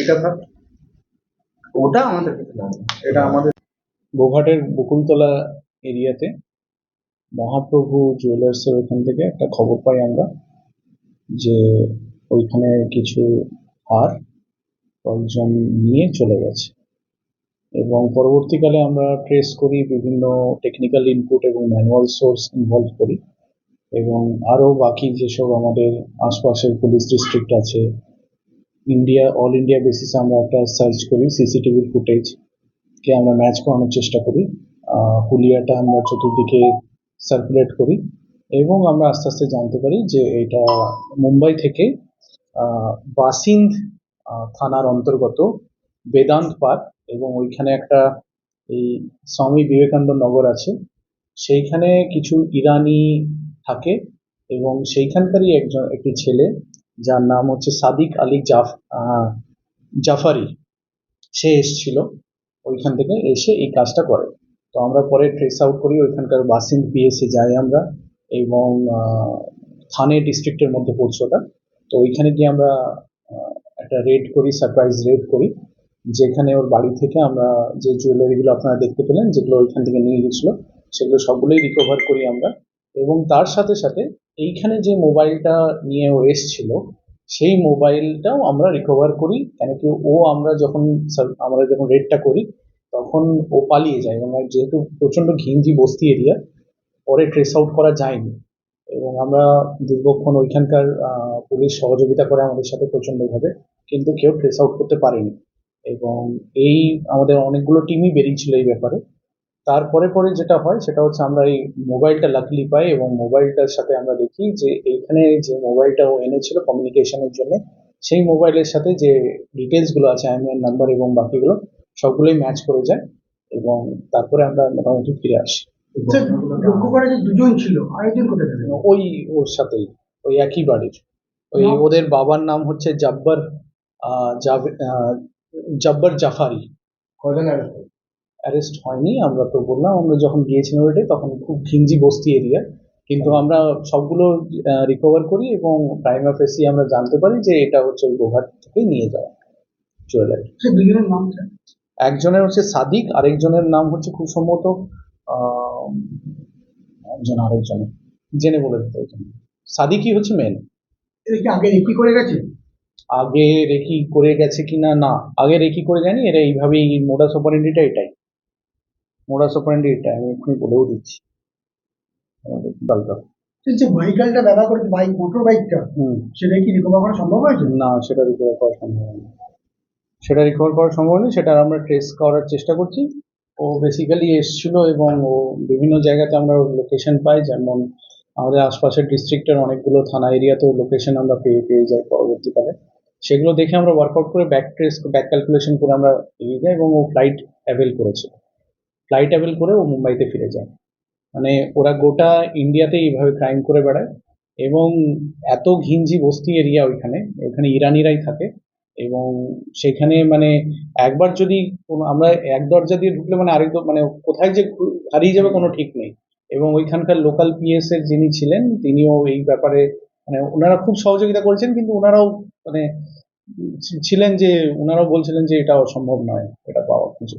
এটা থাক ওটা আমাদের। এটা আমাদের গোঘাটের বকুলতলা এরিয়াতে মহাপ্রভু থেকে একটা খবর পাই আমরা, যে ওইখানে কিছু হার কয়েকজন নিয়ে চলে গেছে এবং পরবর্তীকালে আমরা ট্রেস করি বিভিন্ন টেকনিক্যাল ইনপুট এবং ম্যানুয়াল সোর্স ইনভলভ করি এবং আরও বাকি যেসব আমাদের আশপাশের পুলিশ ডিস্ট্রিক্ট আছে ইন্ডিয়া অল ইন্ডিয়া বেসিসে আমরা একটা সার্চ করি সিসিটিভির ফুটেজ কে আমরা ম্যাচ করানোর চেষ্টা করি। হুলিয়াটা আমরা চতুর্দিকে সার্কুলেট করি এবং আমরা আস্তে আস্তে জানতে পারি যে এটা মুম্বাই থেকে বাসিন্দ থানার অন্তর্গত বেদান্ত পার্ক এবং ওইখানে একটা এই স্বামী বিবেকানন্দ নগর আছে। সেইখানে কিছু ইরানি থাকে এবং সেইখানকারই একজন, একটি ছেলে যার নাম হচ্ছে সাদিক আলী জাফ জাফারি। সে এসছিল ওইখান থেকে এসে এই কাজটা করে। তো আমরা পরে ট্রেস আউট করি ওইখানকার বাসিন্দ পিএসে যাই আমরা এবং থানে ডিস্ট্রিক্টের মধ্যে পড়ছে ওটা। তো ওইখানে গিয়ে আমরা একটা রেড করি সারপ্রাইজ রেড করি। যেখানে ওর বাড়ি থেকে আমরা যে জুয়েলারিগুলো আপনারা দেখতে পেলেন, যেগুলো ওইখান থেকে নিয়ে গেছিল সেগুলো সবগুলোই রিকভার করি আমরা। এবং তার সাথে সাথে এইখানে যে মোবাইলটা নিয়ে ও এসছিল, সেই মোবাইলটাও আমরা রিকভার করি। কেন কি ও আমরা যখন আমরা যখন রেডটা করি, তখন ও পালিয়ে যায়। এবং যেহেতু প্রচণ্ড ঘিঞ্জি বস্তি এরিয়া পরে ট্রেস আউট করা যায়নি। এবং আমরা দীর্ঘক্ষণ ওইখানকার পুলিশ সহযোগিতা করে আমাদের সাথে প্রচণ্ডভাবে, কিন্তু কেউ ট্রেস আউট করতে পারেনি। এবং এই আমাদের অনেকগুলো টিমই বেরিয়েছিল এই ব্যাপারে। তারপরে পরে যেটা হয় সেটা হচ্ছে আমরা এই মোবাইলটা লাকলি পাই এবং মোবাইলটার সাথে আমরা দেখি যে এইখানে যে মোবাইলটা ও এনেছিল কমিউনিকেশনের জন্য সেই মোবাইলের সাথে যে ডিটেলসগুলো আছে আইএমআই নাম্বার এবং বাকিগুলো সবগুলোই ম্যাচ করে যায় এবং তারপরে আমরা মোটামুটি ফিরে আসি। লক্ষ্য করা যে দুজন ছিল আরেকজন কোথায় ওই ওর সাথেই ওই একই বাড়ির। ওই ওদের বাবার নাম হচ্ছে জাব্বার জাব্বার জাফারি। কজন অ্যারেস্ট হয়নি আমরা তো বললাম আমরা যখন গিয়েছিলাম ওইটাই তখন খুব ঘিঞ্জি বস্তি এরিয়া কিন্তু আমরা সবগুলো রিকভার করি এবং প্রাইম অফেসি আমরা জানতে পারি যে এটা হচ্ছে ওই গোঘাট থেকেই নিয়ে যাওয়া জুয়েলারি দুজনের নাম একজনের হচ্ছে সাদিক আরেকজনের নাম হচ্ছে খুব সম্ভবত একজন আরেকজনের জেনে বলে দিতে হবে। সাদিকই হচ্ছে মেন আগে রেকি করে গেছে? আগে রেকি করে গেছে কিনা না। আগে রেকি করে জানি এরা এইভাবেই মোডাস অপারেন্ডিটা এটাই। মোডাস অপারেন্ডি এটা আমি এক্ষুনি বলেও দিচ্ছি। আমাদের দলটা যে ভেহিকালটা ব্যবহার করেছে বাইক মোটর বাইকটা হুম। সেটা কি রিকভার করা সম্ভব হয়েছে? না সেটা রিকভার করা সম্ভব হয়নি। সেটা রিকভার করা সম্ভব হয়নি সেটা আমরা ট্রেস করার চেষ্টা করছি। ও বেসিক্যালি এসছিল এবং ও বিভিন্ন জায়গাতে আমরা লোকেশন পাই যেমন আমাদের আশপাশের ডিস্ট্রিক্টের অনেকগুলো থানা এরিয়াতেও লোকেশন আমরা পেয়ে পেয়ে যাই পরবর্তীকালে। সেগুলো দেখে আমরা ওয়ার্কআউট করে ব্যাক ট্রেস ব্যাক ক্যালকুলেশন করে আমরা এগিয়ে যাই এবং ও ফ্লাইট অ্যাভেল করেছিল। ফ্লাইট অ্যাভেল করে ও মুম্বাইতে ফিরে যায়। মানে ওরা গোটা ইন্ডিয়াতেই এইভাবে ক্রাইম করে বেড়ায় এবং এত ঘিঞ্জি বস্তি এরিয়া ওইখানে ওইখানে ইরানিরাই থাকে এবং সেখানে মানে একবার যদি কোনো, আমরা এক দরজা দিয়ে ঢুকলে মানে আরেক মানে কোথায় যে হারিয়ে যাবে কোনো ঠিক নেই এবং ওইখানকার লোকাল পিএস এর যিনি ছিলেন তিনিও এই ব্যাপারে মানে ওনারা খুব সহযোগিতা করেছেন কিন্তু ওনারাও মানে ছিলেন যে, ওনারাও বলছিলেন যে এটা অসম্ভব নয়, এটা পাওয়া খুঁজে